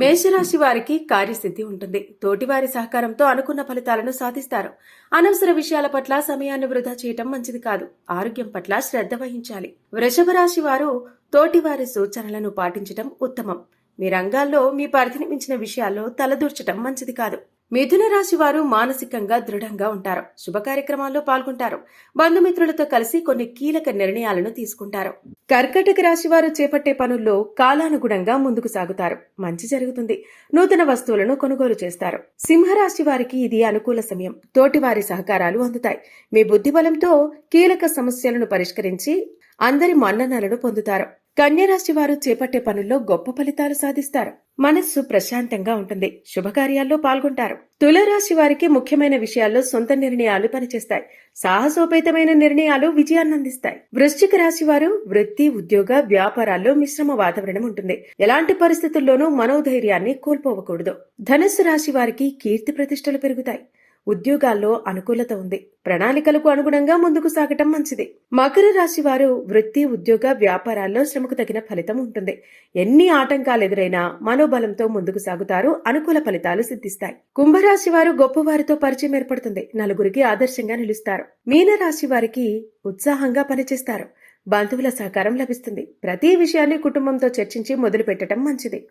మేషరాశి వారికి కార్యసిద్ధి ఉంటుంది. తోటివారి సహకారంతో అనుకున్న ఫలితాలను సాధిస్తారు. అనవసర విషయాల పట్ల సమయాన్ని వృధా చేయటం మంచిది కాదు. ఆరోగ్యం పట్ల శ్రద్ధ వహించాలి. వృషభ రాశి వారు తోటివారి సూచనలను పాటించటం ఉత్తమం. మీ రంగాల్లో మీ పరిధిని మించిన విషయాల్లో తలదూర్చటం మంచిది కాదు. మిథున రాశి వారు మానసికంగా దృఢంగా ఉంటారు. శుభ కార్యక్రమాల్లో పాల్గొంటారు. బంధుమిత్రులతో కలిసి కొన్ని కీలక నిర్ణయాలను తీసుకుంటారు. కర్కటక రాశి వారు చేపట్టే పనుల్లో కాలానుగుణంగా ముందుకు సాగుతారు. మంచి జరుగుతుంది. నూతన వస్తువులను కొనుగోలు చేస్తారు. సింహరాశి వారికి ఇది అనుకూల సమయం. తోటివారి సహకారాలు అందుతాయి. మీ బుద్ధిబలంతో కీలక సమస్యలను పరిష్కరించి అందరి మన్ననలను పొందుతారు. కన్యరాశి వారు చేపట్టే పనుల్లో గొప్ప ఫలితాలు సాధిస్తారు. మనస్సు ప్రశాంతంగా ఉంటుంది. శుభకార్యాల్లో పాల్గొంటారు. తులరాశి వారికి ముఖ్యమైన విషయాల్లో సొంత నిర్ణయాలు పనిచేస్తాయి. సాహసోపేతమైన నిర్ణయాలు విజయాన్ని అందిస్తాయి. వృశ్చిక రాశి వారు వృత్తి ఉద్యోగ వ్యాపారాల్లో మిశ్రమ వాతావరణం ఉంటుంది. ఎలాంటి పరిస్థితుల్లోనూ మనోధైర్యాన్ని కోల్పోవకూడదు. ధనుస్సు రాశి వారికి కీర్తి ప్రతిష్టలు పెరుగుతాయి. ఉద్యోగాల్లో అనుకూలత ఉంది. ప్రణాళికలకు అనుగుణంగా ముందుకు సాగటం మంచిది. మకర రాశి వారు వృత్తి ఉద్యోగ వ్యాపారాల్లో శ్రమకు తగిన ఫలితం ఉంటుంది. ఎన్ని ఆటంకాలు ఎదురైనా మనోబలంతో ముందుకు సాగుతారు అనుకూల ఫలితాలు సిద్ధిస్తాయి. కుంభరాశి వారు గొప్పవారితో పరిచయం ఏర్పడుతుంది. నలుగురికి ఆదర్శంగా నిలుస్తారు. మీన రాశి వారికి ఉత్సాహంగా పనిచేస్తారు. బంధువుల సహకారం లభిస్తుంది. ప్రతి విషయాన్ని కుటుంబంతో చర్చించి మొదలు పెట్టడం మంచిది.